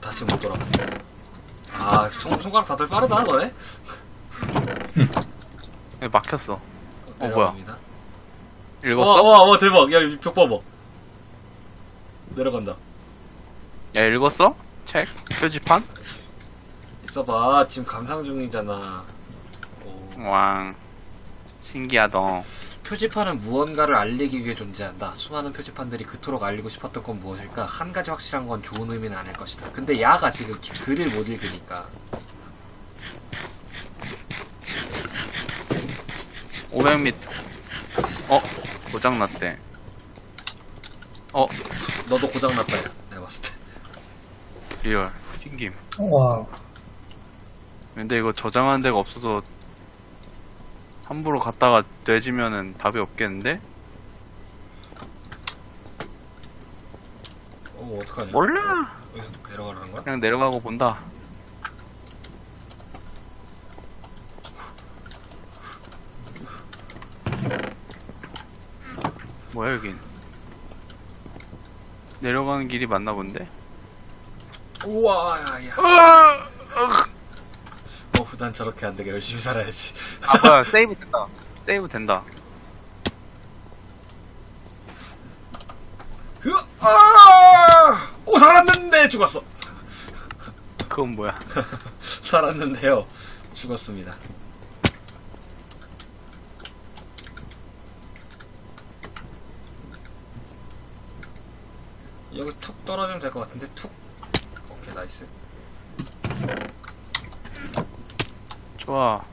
다시 못 돌아. 아, 손, 손가락 다들 빠르다, 너네? 왜 막혔어. 어, 뭐야. 내려갑니다. 읽었어? 와, 와, 와, 대박. 야, 벽 봐봐. 내려간다. 야, 읽었어? 책? 표지판? 있어봐. 지금 감상 중이잖아. 오. 왕. 신기하다. 표지판은 무언가를 알리기 위해 존재한다. 수많은 표지판들이 그토록 알리고 싶었던 건 무엇일까? 한 가지 확실한 건 좋은 의미는 아닐 것이다. 근데 야가 지금 기- 글을 못 읽으니까. 500m. 어, 고장났대. 어, 너도 고장났다, 야. 내가 봤을 때. 리얼. 튕김. 와, 근데 이거 저장하는 데가 없어서 함부로 갔다가 뇌지면은 답이 없겠는데? 어, 어떡하냐. 몰라! 여기서 내려가라는 거야? 그냥 내려가고 본다. 뭐야 여긴? 내려가는 길이 맞나 본데? 우와, 야, 야. 아, 어, 난 저렇게 안 되게 열심히 살아야지. 아 뭐야 세이브 된다. 세이브 된다. 으, 아! 오, 살았는데 죽었어. 그건 뭐야? 살았는데요. 죽었습니다. 여기 툭 떨어지면 될 것 같은데 툭. 오케이 나이스. 좋아.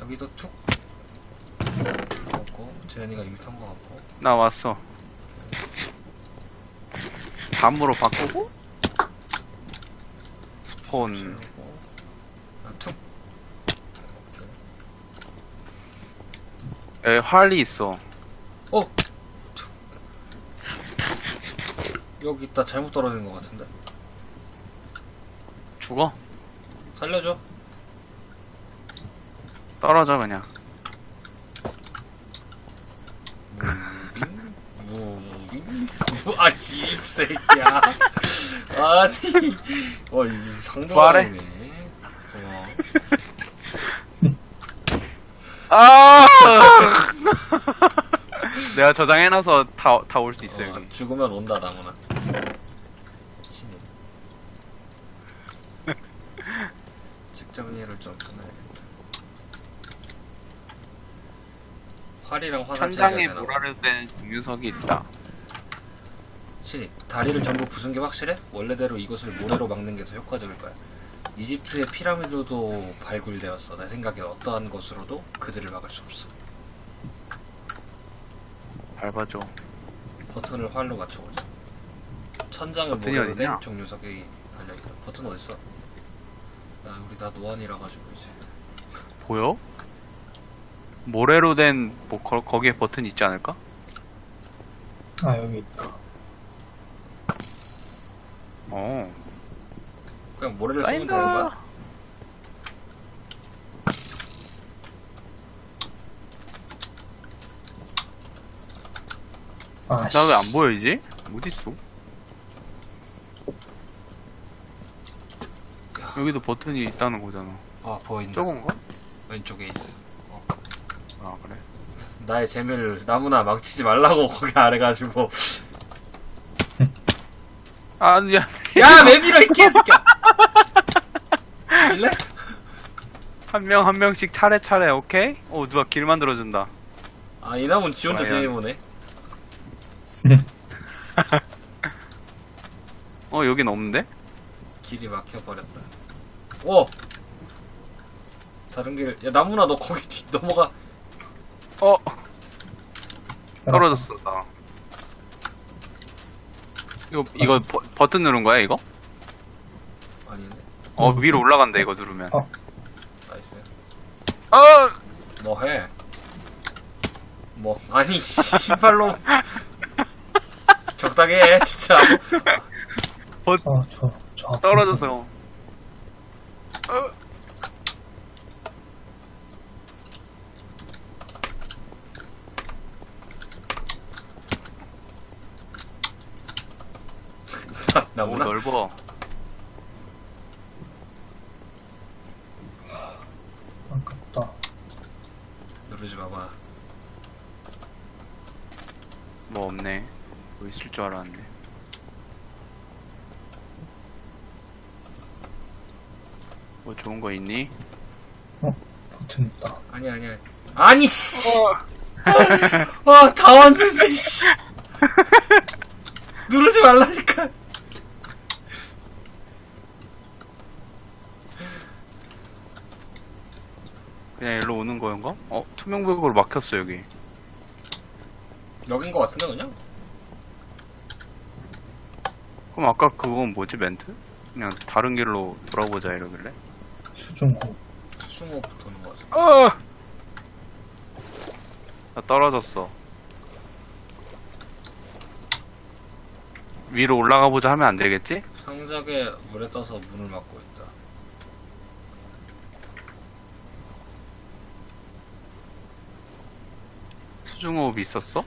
여기도 툭. 없고 재현이가 이미 탄것 같고. 나 왔어. 밤으로 바꾸고 스폰. 아, 툭. 에 활이 있어. 어. 툭. 여기 있다 잘못 떨어진 것 같은데. 죽어? 살려줘. 떨어져 그냥. 무빙? 무빙? 아, 씹새끼야. 아니. 와, 이 부활해? 상도하네. 어. 아! 내가 저장해놔서 다 다 올 수 있어 어. 죽으면 온다, 나무나. 미치네. 책 정리를 좀 해놔야겠다. 활이랑 화살 천장에 챙겨야 되나? 된 유석이 있다. 신입, 다리를 전부 부순 게 확실해? 원래대로 이것을 모래로 막는 게 더 효과적일 거야. 이집트의 피라미드도 발굴되었어. 내 생각엔 어떠한 것으로도 그들을 막을 수 없어. 밟아줘. 버튼을 활로 맞춰보자. 천장에 버튼이 모래로 된 어딨냐? 정류석이 달려있다. 버튼 어딨어? 야, 우리 다 노안이라 가지고 이제. 보여? 모래로 된 뭐, 거, 거기에 버튼 있지 않을까? 아, 여기 있다. 어. 그냥 모래를 쓰면 되는 거야? 아, 씨. 나왜안 보여지지? 어딨어? 여기도 버튼이 있다는 거잖아. 아, 보인다. 저건가? 왼쪽에 있어. 아 그래. 나의 재미를 나무나 망치지 말라고 거기 아래 가지고. 아 야. 야, 왜 밀어, 이 개새끼야! 밀래? 한 명 한 명씩 차례 차례 오케이? 어 누가 길 만들어준다. 아, 이 나무는 지 혼자 과연. 재미 보네. 어 여긴 없는데? 길이 막혀버렸다. 오! 다른 길, 야, 나무나 너 거기 뒤 넘어가. 어 떨어졌어 나. 이거 이거 버, 버튼 누른 거야 이거? 아니네. 어 위로 올라간다 이거 누르면. 어. 나이스. 어! 뭐 해? 뭐, 아니, 신발로. 적당히 해, 진짜. 어, 저, 저. 앞에서. 떨어졌어. 어. 너무 나오나? 넓어. 아깝다. 누르지 마봐. 뭐 없네. 뭐 있을 줄 알았는데. 뭐 좋은 거 있니? 버튼 있다. 아니 아니야. 아니 씨. 와다 왔는데 씨. 누르지 말라니까. 그냥 일로 오는 거인가? 어, 투명벽으로 막혔어, 여기. 여긴 거 같은데 그냥? 그럼 아까 그건 뭐지, 멘트? 그냥 다른 길로 돌아보자 이러길래? 수중호. 수중호 도는 거 같아. 어! 나 떨어졌어. 위로 올라가 보자 하면 안 되겠지? 상작에 물에 떠서 문을 막고 있다. 수중호흡 있었어?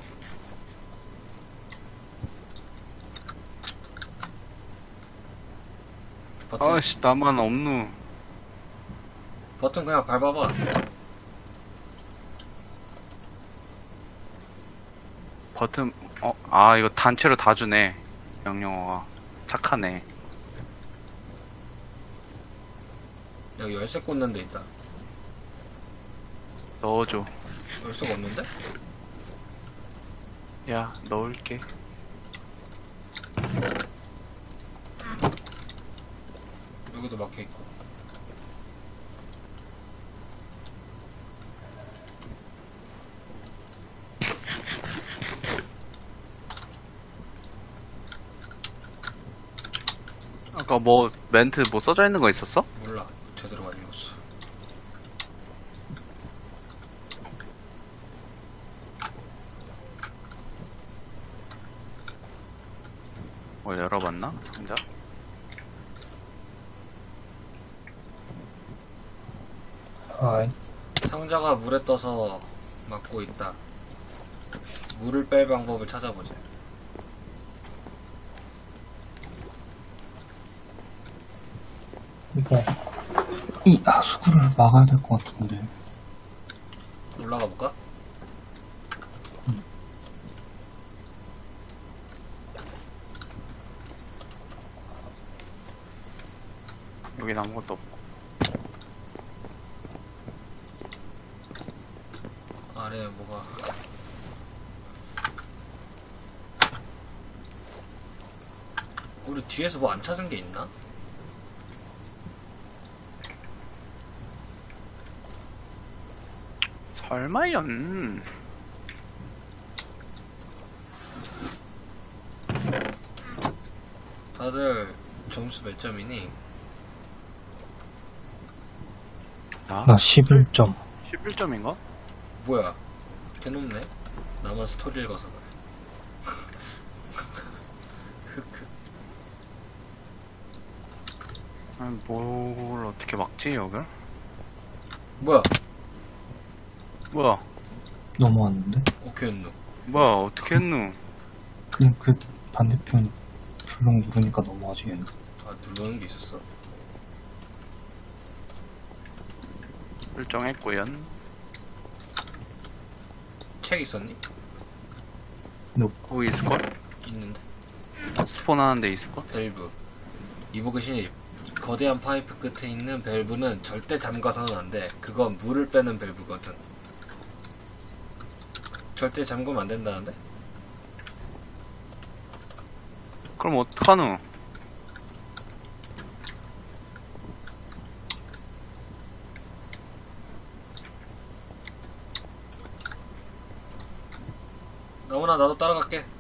버튼 아씨, 나만 없누. 버튼 그냥 밟아봐. 버튼, 어, 아, 이거 단체로 다 주네. 명령어가. 착하네. 여기 열쇠 꽂는 데 있다. 넣어줘. 열쇠가 없는데? 야, 넣을게. 여기도 막혀 있고. 아까 뭐, 멘트 뭐 써져 있는 거 있었어? 몰라. 제대로 안 읽었어. 뭐, 열어봤나? 상자? 아이, 상자가 물에 떠서 막고 있다. 물을 뺄 방법을 찾아보자. 이거. 이 하수구를 막아야 될 것 같은데. 올라가 볼까? 여긴 아무것도 없고. 아래에 뭐가. 우리 뒤에서 뭐 안 찾은 게 있나? 설마연. 다들 점수 몇 점이니? 나? 나 11점. 11점인가? 뭐야? 개높네? 나만 스토리 읽어서 그래. 흑흑. 아니, 뭘 어떻게 막지, 여길? 뭐야? 뭐야? 넘어왔는데? 오케이, 했노. 뭐야, 어떻게 했누? 그냥 그 반대편 불렁 누르니까 넘어가지. 얘는. 아, 누르는 게 있었어? 설정했고연. 책 있었니? 거기 있을걸? 있는데. 스폰 하는 데 있을걸? 밸브. 이보그시 거대한 파이프 끝에 있는 밸브는 절대 잠가서는 안 돼. 그건 물을 빼는 밸브거든. 절대 잠그면 안 된다는데? 그럼 어떡하누? 너무나 나도 따라갈게.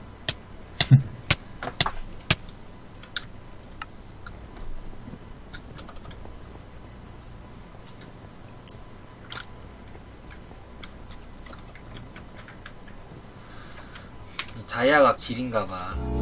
이 다이아가 길인가 봐.